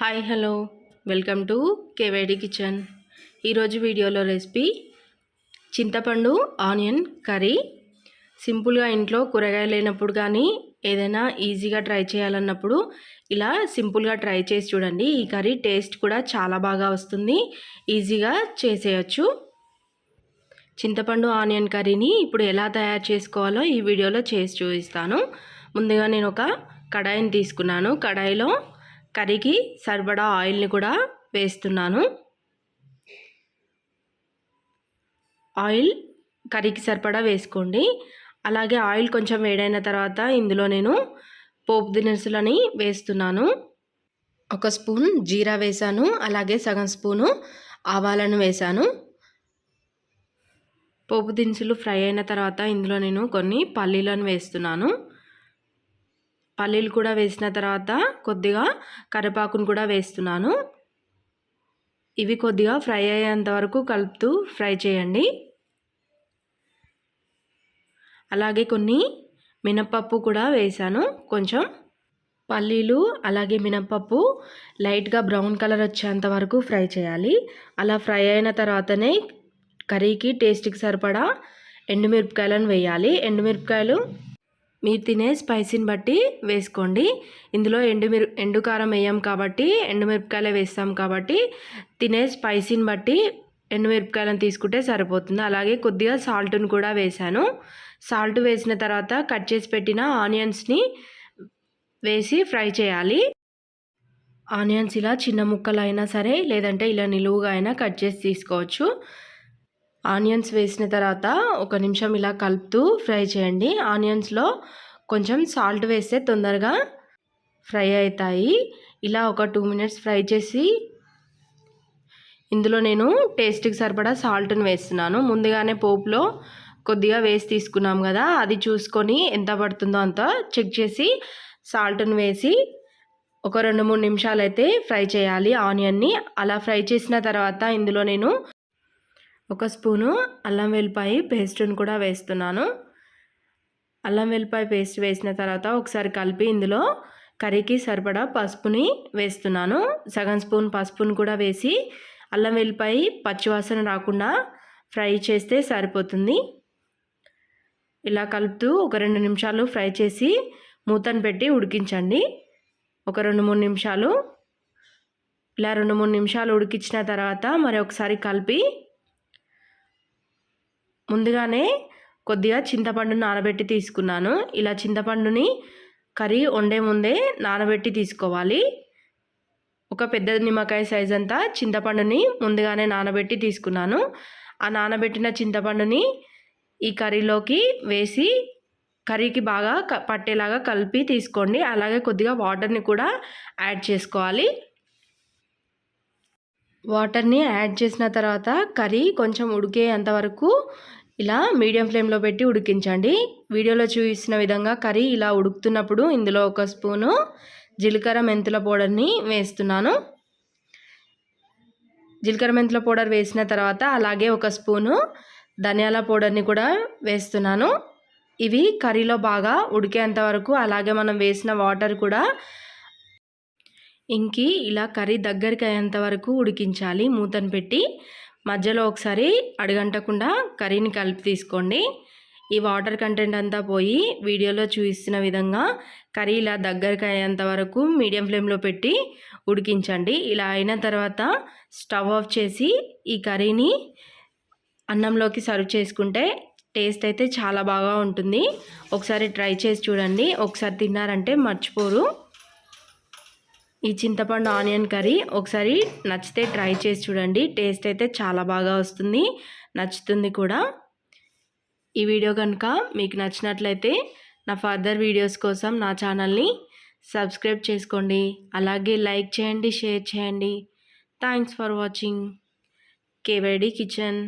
Hi hello. Welcome to KYD kitchen. ఈరోజు వీడియోలో recipe చింతపండు ఆనియన్ కర్రీ. సింపుల్గా ఇంట్లో కూరగాయలు లేనప్పుడు కానీ ఏదైనా ఈజీగా ట్రై చేయాలన్నప్పుడు ఇలా సింపుల్గా ట్రై చేసి చూడండి. ఈ కర్రీ టేస్ట్ కూడా చాలా బాగా వస్తుంది. ఈజీగా చేసేయచ్చు. చింతపండు ఆనియన్ కర్రీని ఇప్పుడు ఎలా తయారు చేసుకోవాలో ఈ వీడియోలో చేసి చూపిస్తాను. ముందుగా నేను ఒక కడాయిని తీసుకున్నాను. కడాయిలో కర్రీకి సరిపడా ఆయిల్ని కూడా వేస్తున్నాను. ఆయిల్ కర్రీకి సరిపడా వేసుకోండి. అలాగే ఆయిల్ కొంచెం వేడైన తర్వాత ఇందులో నేను పోపు దినుసులని వేస్తున్నాను. ఒక స్పూన్ జీరా వేసాను అలాగే సగం స్పూను ఆవాలను వేసాను పోపు దినుసులు ఫ్రై అయిన తర్వాత ఇందులో నేను కొన్ని పల్లీలను వేస్తున్నాను. పల్లీలు కూడా వేసిన తర్వాత కొద్దిగా కరివేపాకును కూడా వేస్తున్నాను. ఇవి కొద్దిగా ఫ్రై అయ్యేంత వరకు కలుపుతూ ఫ్రై చేయండి. అలాగే కొన్ని మినప్పప్పు కూడా వేసాను. కొంచెం పల్లీలు అలాగే మినప్పప్పు లైట్గా బ్రౌన్ కలర్ వచ్చేంత వరకు ఫ్రై చేయాలి. అలా ఫ్రై అయిన తర్వాతనే కర్రీకి టేస్ట్కి సరిపడా ఎండుమిరపకాయలను వేయాలి. ఎండుమిరపకాయలు మీరు తినే స్పైసీని బట్టి వేసుకోండి. ఇందులో ఎండుమిరు ఎండు కారం వేయం కాబట్టి ఎండుమిరపకాయలే వేస్తాం కాబట్టి తినే స్పైసీని బట్టి ఎండుమిరపకాయలను తీసుకుంటే సరిపోతుంది. అలాగే కొద్దిగా సాల్ట్ని కూడా వేశాను. సాల్ట్ వేసిన తర్వాత కట్ చేసి పెట్టిన ఆనియన్స్ని వేసి ఫ్రై చేయాలి. ఆనియన్స్ ఇలా చిన్న ముక్కలు అయినా సరే లేదంటే ఇలా నిలువుగా అయినా కట్ చేసి తీసుకోవచ్చు. ఆనియన్స్ వేసిన తర్వాత ఒక నిమిషం ఇలా కలుపుతూ ఫ్రై చేయండి. ఆనియన్స్లో కొంచెం సాల్ట్ వేస్తే తొందరగా ఫ్రై అవుతాయి. ఇలా ఒక టూ మినిట్స్ ఫ్రై చేసి ఇందులో నేను టేస్ట్కి సరిపడా సాల్ట్ని వేస్తున్నాను. ముందుగానే పోపులో కొద్దిగా వేసి తీసుకున్నాం కదా అది చూసుకొని ఎంత పడుతుందో అంత చెక్ చేసి సాల్ట్ను వేసి ఒక రెండు మూడు నిమిషాలు అయితే ఫ్రై చేయాలి. ఆనియన్ని అలా ఫ్రై చేసిన తర్వాత ఇందులో నేను ఒక స్పూను అల్లం వెల్లిపాయ పేస్ట్ని కూడా వేస్తున్నాను. అల్లం వెల్లిపాయ పేస్ట్ వేసిన తర్వాత ఒకసారి కలిపి ఇందులో కర్రీకి సరిపడా పసుపుని వేస్తున్నాను. సగం స్పూన్ పసుపుని కూడా వేసి అల్లం వెల్లిపాయ పచ్చివాసన రాకుండా ఫ్రై చేస్తే సరిపోతుంది. ఇలా కలుపుతూ ఒక రెండు నిమిషాలు ఫ్రై చేసి మూతను పెట్టి ఉడికించండి. ఒక రెండు మూడు నిమిషాలు. ఇలా రెండు మూడు నిమిషాలు ఉడికించిన తర్వాత మరి ఒకసారి కలిపి ముందుగానే కొద్దిగా చింతపండుని నానబెట్టి తీసుకున్నాను. ఇలా చింతపండుని కర్రీ వండే ముందే నానబెట్టి తీసుకోవాలి. ఒక పెద్ద నిమ్మకాయ సైజ్ అంతా చింతపండుని ముందుగానే నానబెట్టి తీసుకున్నాను. ఆ నానబెట్టిన చింతపండుని ఈ కర్రీలోకి వేసి కర్రీకి బాగా పట్టేలాగా కలిపి తీసుకోండి. అలాగే కొద్దిగా వాటర్ని కూడా యాడ్ చేసుకోవాలి. వాటర్ని యాడ్ చేసిన తర్వాత కర్రీ కొంచెం ఉడికేంత వరకు ఇలా మీడియం ఫ్లేమ్లో పెట్టి ఉడికించండి. వీడియోలో చూసిన విధంగా కర్రీ ఇలా ఉడుకుతున్నప్పుడు ఇందులో ఒక స్పూను జీలకర్ర మెంతుల పౌడర్ని వేస్తున్నాను. జీలకర్ర మెంతుల పౌడర్ వేసిన తర్వాత అలాగే ఒక స్పూను ధనియాల పౌడర్ని కూడా వేస్తున్నాను. ఇవి కర్రీలో బాగా ఉడికేంత వరకు అలాగే మనం వేసిన వాటర్ కూడా ఇంకి ఇలా కర్రీ దగ్గరికి అయ్యేంత వరకు ఉడికించాలి. మూతను పెట్టి మధ్యలో ఒకసారి అడగంటకుండా కర్రీని కలిపి తీసుకోండి. ఈ వాటర్ కంటెంట్ అంతా పోయి వీడియోలో చూపిస్తున్న విధంగా కర్రీ ఇలా దగ్గరికి అయ్యేంత వరకు మీడియం ఫ్లేమ్లో పెట్టి ఉడికించండి. ఇలా అయిన తర్వాత స్టవ్ ఆఫ్ చేసి ఈ కర్రీని అన్నంలోకి సర్వ్ చేసుకుంటే టేస్ట్ అయితే చాలా బాగా ఉంటుంది. ఒకసారి ట్రై చేసి చూడండి. ఒకసారి తిన్నారంటే మర్చిపోరు. ఈ చింతపండు ఆనియన్ కర్రీ ఒకసారి నచ్చితే ట్రై చేసి చూడండి. టేస్ట్ అయితే చాలా బాగా వస్తుంది. నచ్చుతుంది కూడా. ఈ వీడియో కనుక మీకు నచ్చినట్లయితే నా ఫర్దర్ వీడియోస్ కోసం నా ఛానల్ని సబ్స్క్రైబ్ చేసుకోండి. అలాగే లైక్ చేయండి షేర్ చేయండి. Thanks for watching. KYD kitchen.